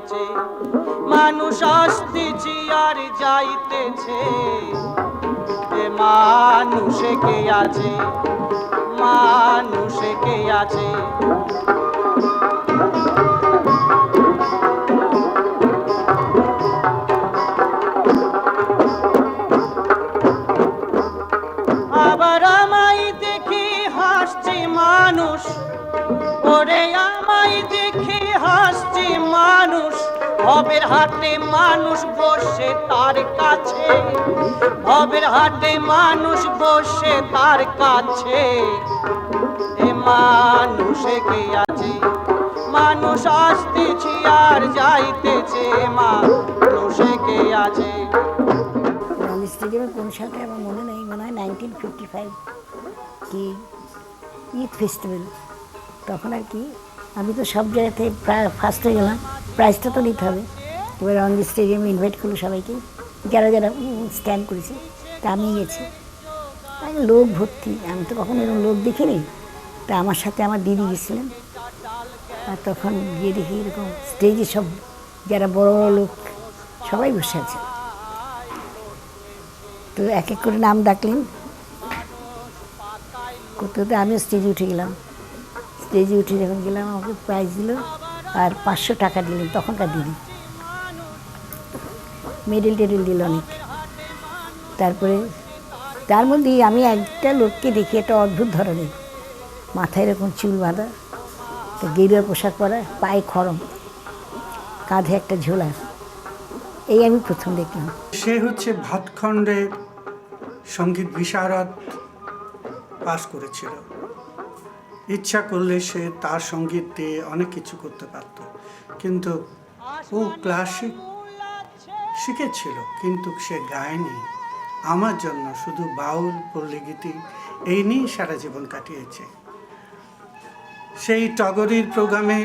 আছে। মানুষ আসতেছি আর যাইতেছে। মানুষে কে আছে? মানুষে কে আছে? ভবের হাটে মানুষ বসে তার কাছে। ভবের হাটে মানুষ বসে তার কাছে। এ মানুষে কে আছে, মানুষ আসতেছি আর যাইতেছে মানুষে কে আছে কোন সালটা আমার মনে নেই, মনে হয় নাইনটিন ফিফটি ফাইভ কি ঈদ ফেস্টিভ্যাল তখন আর কি আমি তো সব জায়গাতে প্রায় ফার্স্ট হয়ে গেলাম। প্রাইজটা তো নিতে হবে। এবার রঞ্জি স্টেডিয়ামে ইনভাইট করল সবাইকে। যারা যারা স্ট্যান্ড করেছে, তা আমি গেছি। লোক ভর্তি, আমি তো কখনো এরকম লোক দেখিনি। তা আমার সাথে আমার দিদি গেছিলেন। আর তখন গিয়ে দেখি এরকম স্টেজে সব যারা বড় বড় লোক, সবাই বসে আছে। তো এক এক করে নাম ডাকলেন। করতে করতে আমিও স্টেজে উঠে গেলাম। স্টেজে উঠে যখন গেলাম, আমাকে প্রাইজ দিল। আর পাঁচশো টাকা দিলেন, তখনকার দিনে। মেডেল টেডেল দিল অনেক। তারপরে তার মধ্যে আমি একটা লোককে দেখি, একটা অদ্ভুত ধরনের। মাথায় এরকম চুল বাঁধা গেরুয়া পোশাক পরা, পায়ে খরম, কাঁধে একটা ঝোলা। এই আমি প্রথম দেখলাম। সে হচ্ছে ভাতখণ্ডের সংগীত বিশারদ পাশ করেছিল। ইচ্ছা করলে সে তার সংগীত দিয়ে অনেক কিছু করতে পারত। কিন্তু ও ক্লাসিক শিখেছিল, কিন্তু সে গায়নি। আমার জন্য শুধু বাউল, পল্লীগীতি, এই নিয়েই সারা জীবন কাটিয়েছে। সেই টগরির প্রোগ্রামে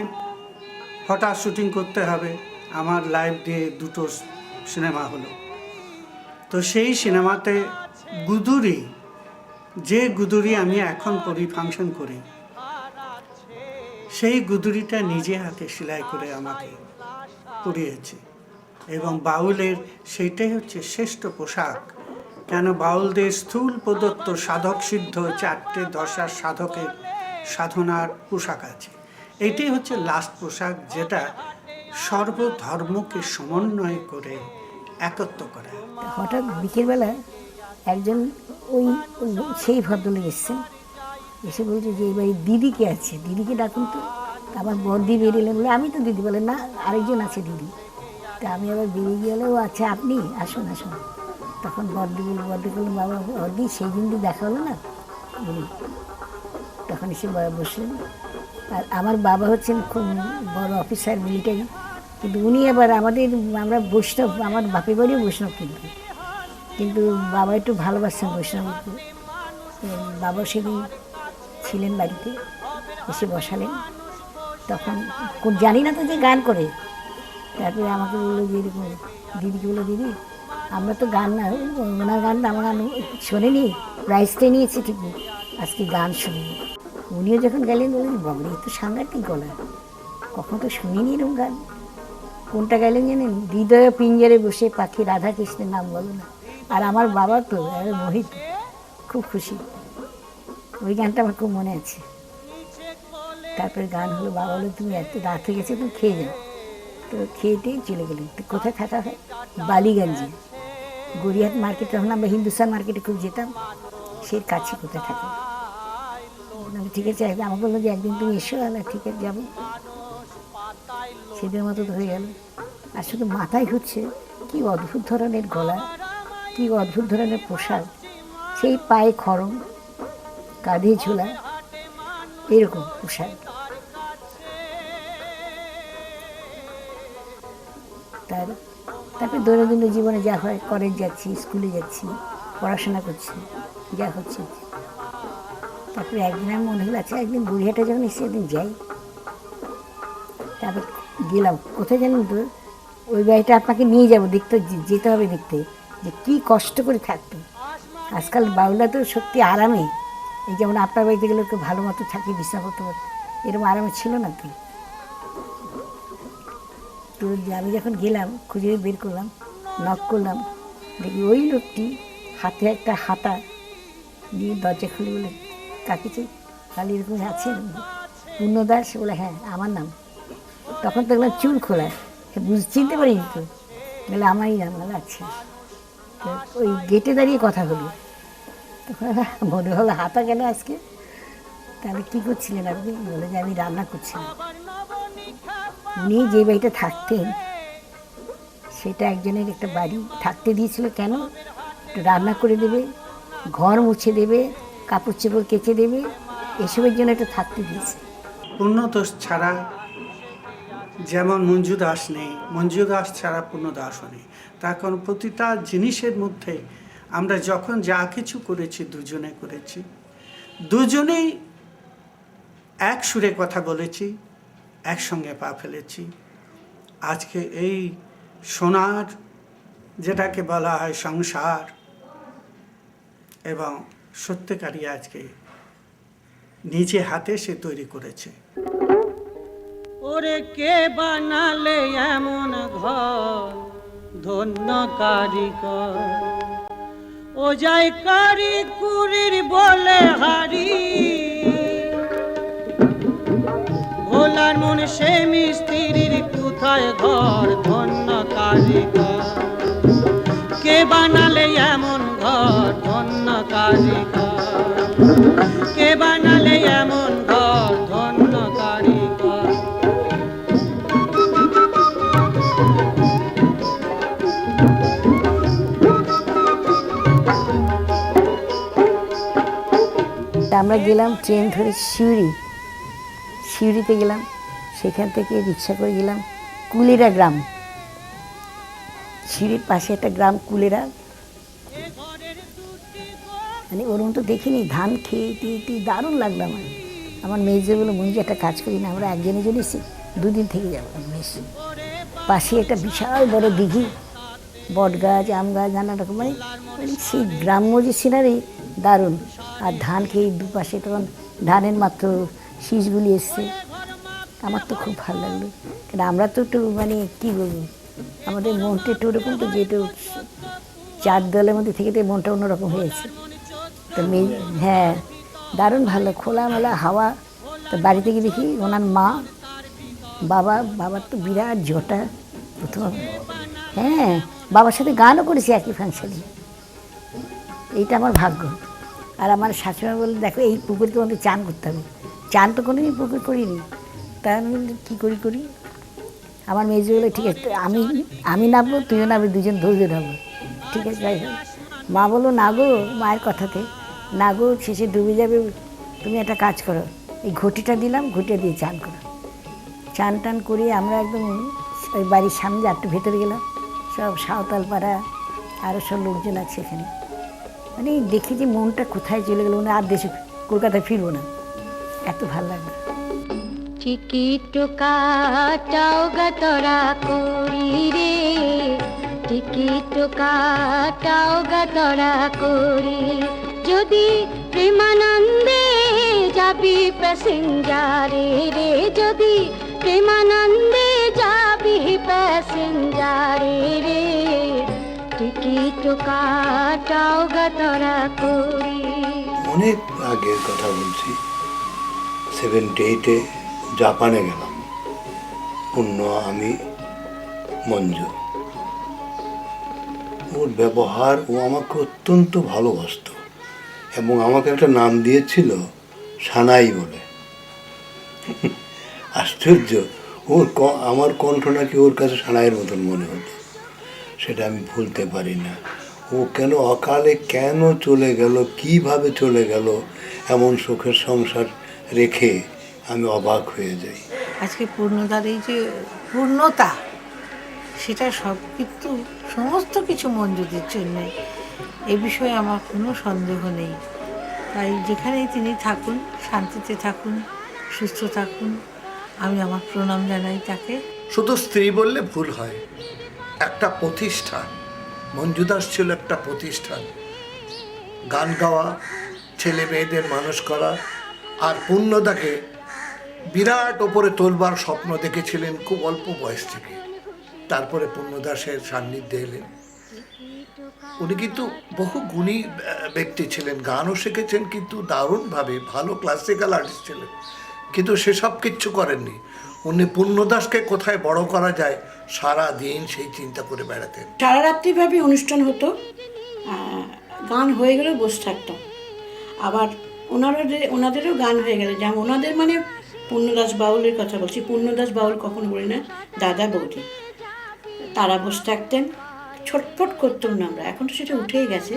হঠাৎ শুটিং করতে হবে। আমার লাইভ দিয়ে দুটো সিনেমা হলো। তো সেই সিনেমাতে গুদুরি, যে গুদুরি আমি এখন পরি ফাংশন করি সেই গুদুরিটা নিজে হাতে সেলাই করে আমাকে পরিয়েছে এবং বাউলের সেইটাই হচ্ছে শ্রেষ্ঠ পোশাক। কেন বাউলদের স্থূল প্রদত্ত সাধক সিদ্ধ চারটে দশার সাধকের সাধনার পোশাক আছে। এটাই হচ্ছে লাস্ট পোশাক যেটা সর্বধর্মকে সমন্বয় করে একত্র করে। হঠাৎ বিকেলবেলা একজন ওই সেই ভদ্রলোক এসছেন। এসে বলছে যে এবার দিদিকে আছে। দিদিকে ডাকুন তো। আমার বর্দি বেরিয়ে বলে, আমি তো দিদি। বলে, না, আরেকজন আছে দিদি। তা আমি আবার বেরিয়ে গেলে ও আচ্ছা আপনি? আসুন আসুন। তখন বর্দি বলল বর্দি বলল, বাবা বর্দি সেই দিন তো দেখা হলো না? তখন এসে বসলেন। আর আমার বাবা হচ্ছেন খুব বড় অফিসার মিলিটারি। কিন্তু উনি আবার আমাদের, আমরা বৈষ্ণব, আমার বাপের বাড়িও বৈষ্ণব কিন্তু। কিন্তু বাবা একটু ভালোবাসছেন বৈষ্ণবকে। বাবা সেদিন ছিলেন বাড়িতে, এসে বসালেন। তখন জানি না তো যে গান করে। তারপরে আমাকে বলল যে এরকম দিদিকে বলল, দিদি, আমরা তো গান না ওনার গান আমার গান শোনেনি প্রাইজটা নিয়েছি ঠিকই আজকে গান শুনিনি। উনিও যখন গেলেন, বললেন, বাবরি তো সাংঘাতিক গলা। কখন তো শুনিনি এরকম গান। কোনটা গেলেন জানেন? হৃদয় পিঞ্জারে বসে পাখি রাধা কৃষ্ণের নাম বলো না। আর আমার বাবা তো মোহিত, খুব খুশি। ওই গানটা আমার খুব মনে আছে। তারপরে গান হলো, বাবা বলো তুমি এত রাত গেছে, তুমি খেয়ে যাও। তো খেয়ে টেয়ে চলে গেলেন তো কোথায় থাকা হয়? বালিগঞ্জে। গড়িয়াহাট মার্কেট, তখন আমরা হিন্দুস্তান মার্কেটে খুব যেতাম। সেই কাছে কোথায় থাকে? আমি ঠিক আছে, একদিন বলল যে, একদিন তুমি এসো আমি ঠিক আছে, যাব। সেদিন মতো ধরে গেল। আর শুধু মাথায় হচ্ছে, কি অদ্ভুত ধরনের গলা, কি অদ্ভুত ধরনের পোশাক। সেই পায়ে খরম কাঁধে ঝোলা এরকম পোশাক। তার তারপরে দৈনন্দিন জীবনে যা হয় কলেজ যাচ্ছি স্কুলে যাচ্ছি, পড়াশোনা করছি, যা হচ্ছে। তারপরে একদিন আমি মনে হলো আচ্ছা একদিন বুড়িহাটে যখন এসে একদিন যাই। তারপর গেলাম। কোথায় জানেন তো? ওই বাড়িটা আপনাকে নিয়ে যাব, দেখতে যেতে হবে দেখতে, যে কী কষ্ট করে থাকতো। আজকাল বাউলা তো সত্যি আরামে। যেমন আপনার বাড়িতে গেলে তো ভালো মতো থাকি বিশ্রাম করতে পারতো এরকম আরামে ছিল না তো। টুর আমি যখন গেলাম, খুঁজে বের করলাম নক করলাম, দেখি ওই লোকটি হাতে একটা হাতা দিয়ে দরজা খুলে বলে, কাকে চাই খালি এরকম আছেন পূর্ণদাস বলে হ্যাঁ আমার নাম। তখন তো দেখলাম চুল খোলা। সে বুঝ, চিনতে পারিনি তো। বলে, আমারই নাম, বলে আচ্ছা। ওই গেটে দাঁড়িয়ে কথা হলো। তখন মনে হলো হাতা কেন আজকে? তাহলে কী করছিলেন আপনি? বলে যে আমি রান্না করছিলাম। উনি যে বাড়িটা থাকতেন, সেটা একজনের একটা বাড়ি। থাকতে দিয়েছিল কেন? রান্না করে দেবে, ঘর মুছে দেবে কাপড় চোপড় কেচে দেবে, এসবের জন্য একটা থাকতে দিয়েছে। পূর্ণদোষ ছাড়া যেমন মঞ্জু দাস নেই, মঞ্জু দাস ছাড়া পূর্ণ দাসও নেই। তার কারণ প্রতিটা জিনিসের মধ্যে আমরা যখন যা কিছু করেছি, দুজনে করেছি। দুজনেই এক সুরে কথা বলেছি, একসঙ্গে পা ফেলেছি। আজকে এই সোনার, যেটাকে বলা হয় সংসার এবং সত্যিকারই আজকে নিজে হাতে সে তৈরি করেছে। ওরে কে বানালে এমন ঘর, ধন্য কারিগর? ও যাই কারিকুরির বলে হারি। ভোলার মন সে মিস্ত্রির কোথায় ঘর, ধন্য কারিগর। কে বানালে এমন ঘর, ধন্য কারিগর। কে বানালে তা আমরা গেলাম ট্রেন ধরে সিউড়ি। সিউড়িতে গেলাম, সেখান থেকে রিক্সা করে গেলাম কুলেরা গ্রাম। সিঁড়ির পাশে একটা গ্রাম কুলেরা। মানে ওরকম তো দেখিনি, ধান খেয়ে টিয়ে টিয়ে দারুণ লাগল আমার। আমার মেয়ে বলে মঞ্জু একটা কাজ করি না, আমরা একজনে জন্য এসেছি দুদিন থেকে যাব বেশ পাশে একটা বিশাল বড় দিঘি বট গাছ আম গাছ নানা রকম মানে মানে সেই গ্রাম্য যে সিনারি দারুণ। আর ধান খেয়ে দুপাশে তখন ধানের মাত্র শীষগুলি এসছে। আমার তো খুব ভালো লাগল। কারণ আমরা তো একটু মানে কী বলব? আমাদের মনটা একটু ওরকম তো যে একটু চার দলের মধ্যে থেকে তো মনটা অন্যরকম হয়েছে। তো মেয়ে হ্যাঁ দারুণ ভালো। খোলামেলা হাওয়া। তো বাড়িতে গিয়ে দেখি ওনার মা, বাবা, বাবার তো বিরাট জটা প্রথম। হ্যাঁ বাবার সাথে গানও করেছি একই ফাংশনে এইটা আমার ভাগ্য। আর আমার শাশুড়ি বললে দেখো এই পুকুরে তোমাদের চান করতে হবে। চান তো কোনোদিন পুকুর করিনি। তা আমি বললাম, কী করি করি? আমার মেয়ে বলে ঠিক আছে আমি আমি নামবো তুইও নামবি দুজন ধৈর্য নামবো ঠিক আছে হোক। মা বলল না গো মায়ের কথাতে। না গো শেষে ডুবে যাবে। তুমি একটা কাজ করো এই ঘটিটা দিলাম ঘটিটা দিয়ে চান করো। চান টান করে আমরা একদম ওই বাড়ির সামনে একটু ভেতরে গেলাম। সব সাঁওতাল পাড়া আরও সব লোকজন আছে এখানে। মানে দেখি যে মনটা কোথায় চলে গেলো মানে আর দেশে, কলকাতায় ফিরবো না। এত ভালো লাগল। টিকিট কাটাও গতরা করি রে। টিকিট কাটাও গতরা করি। যদি প্রেমানন্দে যাবি প্যাসেঞ্জারে রে, যদি প্রেমানন্দে যাবি প্যাসেঞ্জারে রে। অনেক আগের কথা বলছি। সেভেন্টি এইটে জাপানে গেলাম। পূর্ণ আমি মঞ্জু। ওর ব্যবহার, ও আমাকে অত্যন্ত ভালোবাসতো। এবং আমাকে একটা নাম দিয়েছিল, সানাই বলে। আশ্চর্য, ওর আমার কণ্ঠ নাকি ওর কাছে সানাইয়ের মতন মনে হতো। সেটা আমি ভুলতে পারি না। ও কেন অকালে কেন চলে গেল, কীভাবে চলে গেল, এমন সুখের সংসার রেখে আমি অবাক হয়ে যাই। আজকে পূর্ণতার এই যে পূর্ণতা, সেটা সব কিন্তু সমস্ত কিছু মঞ্জুদের জন্য। এ বিষয়ে আমার কোনো সন্দেহ নেই। তাই যেখানেই তিনি থাকুন, শান্তিতে থাকুন, সুস্থ থাকুন, আমি আমার প্রণাম জানাই তাকে। শুধু স্ত্রী বললে ভুল হয়। একটা প্রতিষ্ঠান। মঞ্জুদাস ছিল একটা প্রতিষ্ঠান। গান গাওয়া, ছেলে মেয়েদের মানুষ করা আর পূর্ণদাকে বিরাট ওপরে তোলবার স্বপ্ন দেখেছিলেন খুব অল্প বয়স থেকে। তারপরে পূর্ণদাসের সান্নিধ্যে এলেন। উনি কিন্তু বহু গুণী ব্যক্তি ছিলেন। গানও শিখেছেন কিন্তু দারুণভাবে। ভালো ক্লাসিক্যাল আর্টিস্ট ছিলেন। কিন্তু সেসব কিচ্ছু করেননি। উনি পূর্ণদাসকে কোথায় বড় করা যায় সারা দিন সেই চিন্তা করে বেড়াতেন। সারা অনুষ্ঠান হতো। গান হয়ে গেলে বসে থাকতাম আবার ওনাদের ওনাদেরও গান হয়ে গেলে, যেমন ওনাদের মানে পূর্ণদাস বাউলের কথা বলছি। পূর্ণদাস বাউল কখন বলি না, দাদা বৌদি। তারা বসে থাকতেন। ছটফট করতাম না আমরা। এখন তো সেটা উঠেই গেছে।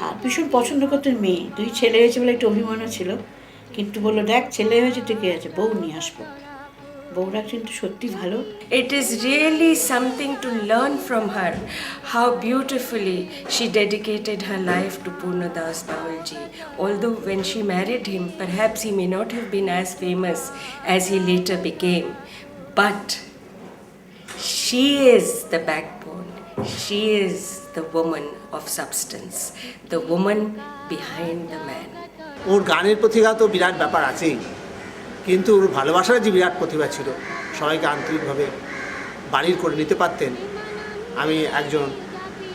আর ভীষণ পছন্দ করতেন মেয়ে। দুই ছেলে হয়েছে বলে একটু অভিমানও ছিল। কিন্তু বলল, দেখ, ছেলে হয়েছে ঠিকই আছে? বউ নিয়ে আসব। বউরা কিন্তু সত্যি ভালো It is really something to learn from her how beautifully she dedicated her life to Purnadas Bawalji. Although when she married him, perhaps he may not have been as famous as he later became, but she is the backbone. She is the woman of substance, the woman behind the man. ওর গানের প্রতিভা তো বিরাট ব্যাপার আছেই কিন্তু ওর ভালোবাসার যে বিরাট প্রতিভা ছিল, সবাইকে আন্তরিকভাবে বাড়ির করে নিতে পারতেন। আমি একজন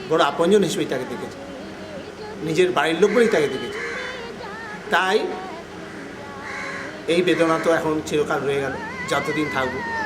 বড় আপনজন হিসেবেই তাকে দেখেছি। নিজের বাড়ির লোক বলেই তাকে দেখেছি। তাই এই বেদনা তো এখন চিরকাল রয়ে গেল। যতদিন থাকব।